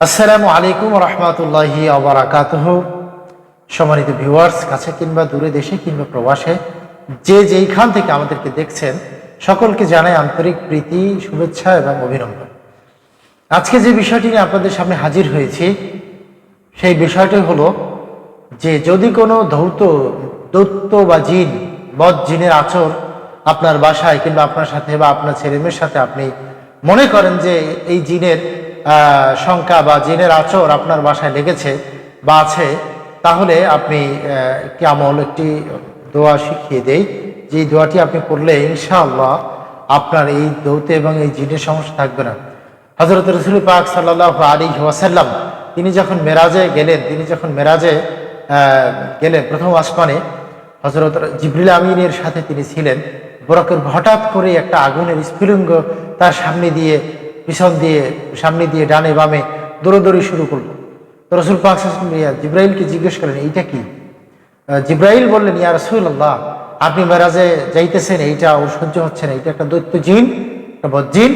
আসসালামু আলাইকুম রহমতুল্লাহি আবরাকাতহ সম্মানিত ভিউয়ার্স, কাছে কিংবা দূরে দেশে কিংবা প্রবাসে, যে যেইখান থেকে আমাদেরকে দেখছেন, সকলকে জানাই আন্তরিক প্রীতি, শুভেচ্ছা এবং অভিনন্দন। আজকে যে বিষয়টি নিয়ে আপনাদের সামনে হাজির হয়েছি, সেই বিষয়টি হলো যে যদি কোনো ধৌত, দৈত্য বা জিন বদ জিনের আচর আপনার বাসায় কিংবা আপনার সাথে বা আপনার ছেলেমেয়ের সাথে আপনি মনে করেন যে এই জিনের সংখ্যা বা জিনের আচর আপনার বাসায় লেগেছে বা আছে, তাহলে আপনি একটি আমল, একটি দোয়া শিখিয়ে দেই। যে দোয়াটি আপনি পড়লে ইনশাআল্লাহ আপনার এই দৌতে এবং এই জিনের সমস্যা থাকবে না। হজরত রসুল পাক সাল্লাহ আলী ওয়াসাল্লাম, তিনি যখন মেরাজে গেলেন, তিনি যখন মেরাজে গেলেন প্রথম আসমানে হজরত জিবরিল আমিনের সাথে তিনি ছিলেন। বরকের হঠাৎ করে একটা আগুনের স্ফুলিঙ্গ তার সামনে দিয়ে পিছন দিয়ে, সামনে দিয়ে, ডানে, বামে দৌড়দৌড়ি শুরু করল। তো রসুল পাক জিব্রাইলকে জিজ্ঞেস করেন, এইটা কি? জিব্রাইল বললেন, ইয়া রসুল্লাহ আপনি মেরাজে যাইতেছেন, এইটা সহ্য হচ্ছে না, এটা একটা দৈত্য জিন, একটা বজ্জিন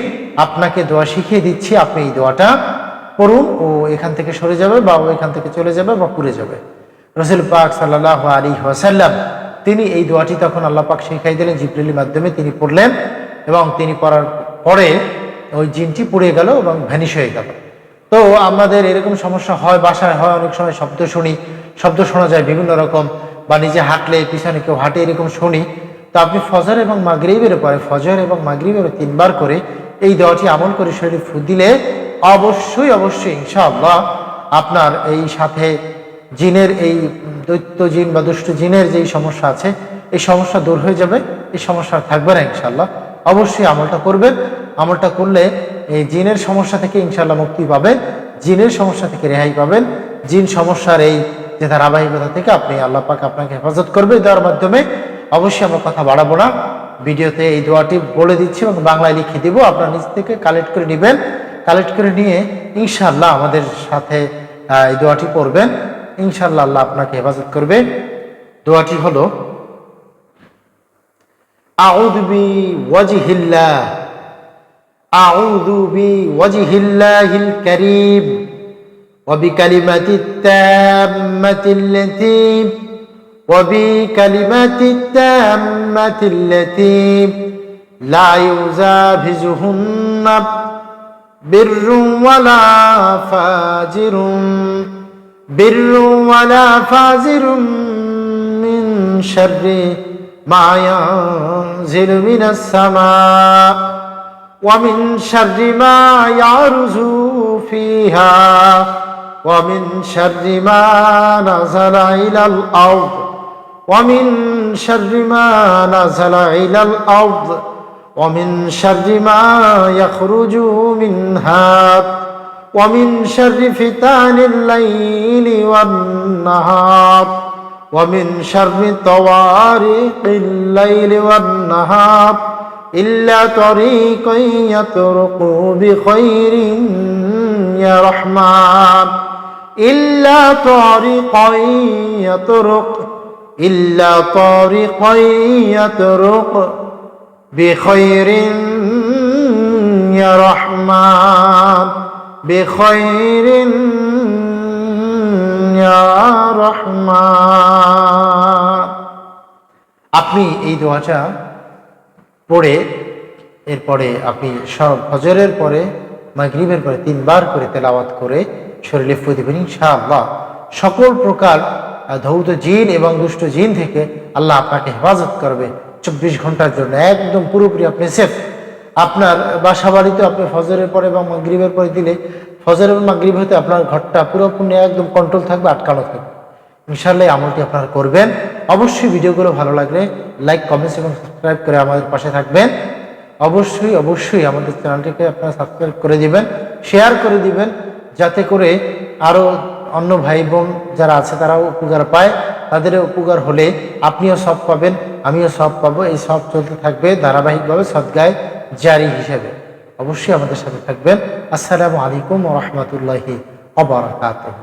আপনাকে দোয়া শিখিয়ে দিচ্ছি, আপনি এই দোয়াটা পড়ুন, ও এখান থেকে সরে যাবে বা ও এখান থেকে চলে যাবে বা পুড়ে যাবে। রসুল পাক সাল্লাহ আলী ওয়াসাল্লাম, তিনি এই দোয়াটি তখন আল্লাহ পাক শিখাই দিলেন জিব্রিলের মাধ্যমে তিনি পড়লেন এবং তিনি পড়ার পরে ওই জিনটি পুড়ে গেল এবং ভ্যানিশ হয়ে গেল। তো আমাদের এরকম সমস্যা হয় বাসায়, হয় অনেক সময় শব্দ শুনি, শব্দ শোনা যায় বিভিন্ন রকম, বা নিজে হাঁটলে পিছনে কেউ হাঁটে এরকম শুনি। তো আপনি ফজর এবং মাগরিবের পরে, ফজর এবং মাগরিবের তিনবার করে এই দোয়াটি আমল করে শরীরে ফু দিলে অবশ্যই অবশ্যই ইনশাআল্লাহ আপনার এই সাথে জিনের এই দৈত্য জিন বা দুষ্ট জিনের যেই সমস্যা আছে, এই সমস্যা দূর হয়ে যাবে, এই সমস্যা থাকবে না ইনশাআল্লাহ। অবশ্যই আমলটা করবেন। আমলটা করলে এই জিনের সমস্যা থেকে ইনশাল্লাহ মুক্তি পাবেন, জিনের সমস্যা থেকে রেহাই পাবেন। জিন সমস্যার এই যে ধারাবাহিকতা থেকে আপনি আল্লাহ পাক আপনাকে হেফাজত করবে দেওয়ার মাধ্যমে। অবশ্যই আমরা কথা বাড়াবো না। ভিডিওতে এই দোয়াটি বলে দিচ্ছি এবং বাংলায় লিখে দিব। আপনার নিজ থেকে কালেক্ট করে নেবেন। কালেক্ট করে নিয়ে ইনশাল্লাহ আমাদের সাথে এই দোয়াটি পড়বেন। ইনশাল্লাহ আল্লাহ আপনাকে হেফাজত করবে। দোয়াটি হলো আউদবি ওয়াজিহিল্লা أعوذ بوجه الله الكريم وبكلمة التامة التي وبكلمة التامة التي لا يزابهن بر ولا فاجر بر ولا فاجر من شر ما ينزل من السماء ومن شر ما يعرج فيها ومن شر ما نزل إلى الأرض ومن شر ما نزل إلى الأرض ومن شر ما يخرج منها ومن شر فتان الليل والنهار ومن شر طوارق الليل والنهار إلا طريقا يطرق بخير يا رحمن إلا طريقا يطرق إلا طريقا يطرق بخير يا رحمن بخير يا رحمن আপনি এই দোয়াটা পড়ে, এরপরে আপনি সব হজরের পরে, মাগরিবের পরে তিনবার করে তেলাওয়াত করে শরীরে ফু দেবেন, ইনশাআল্লাহ। সকল প্রকার ধৌত জিন এবং দুষ্ট জিন থেকে আল্লাহ আপনাকে হেফাজত করবে। চব্বিশ ঘণ্টার জন্য একদম পুরোপুরি আপনি সেফ আপনার বাসা বাড়িতে আপনি ফজরের পরে এবং মাগরিবের পরে দিলে ফজর এবং মাগরিব হতে আপনার ঘরটা পুরোপুরি একদম কন্ট্রোল থাকবে, আটকানো থাকবে। ইনশাল্লাহ আমলটি আপনারা করবেন। অবশ্যই ভিডিওগুলো ভালো লাগলে লাইক কমেন্টস এবং সাবস্ক্রাইব করে আমাদের পাশে থাকবেন। অবশ্যই অবশ্যই আমাদের চ্যানেলটিকে আপনারা সাবস্ক্রাইব করে দিবেন শেয়ার করে দিবেন, যাতে করে আরও অন্য ভাই বোন যারা আছে তারাও উপকার পায়। তাদেরও উপকার হলে আপনিও সব পাবেন, আমিও সব পাবো। এই সব চলতে থাকবে ধারাবাহিকভাবে সদ্গায় জারি হিসেবে। অবশ্যই আমাদের সাথে থাকবেন। আসসালামু আলাইকুম রহমতুল্লাহি অবরাকাতুহ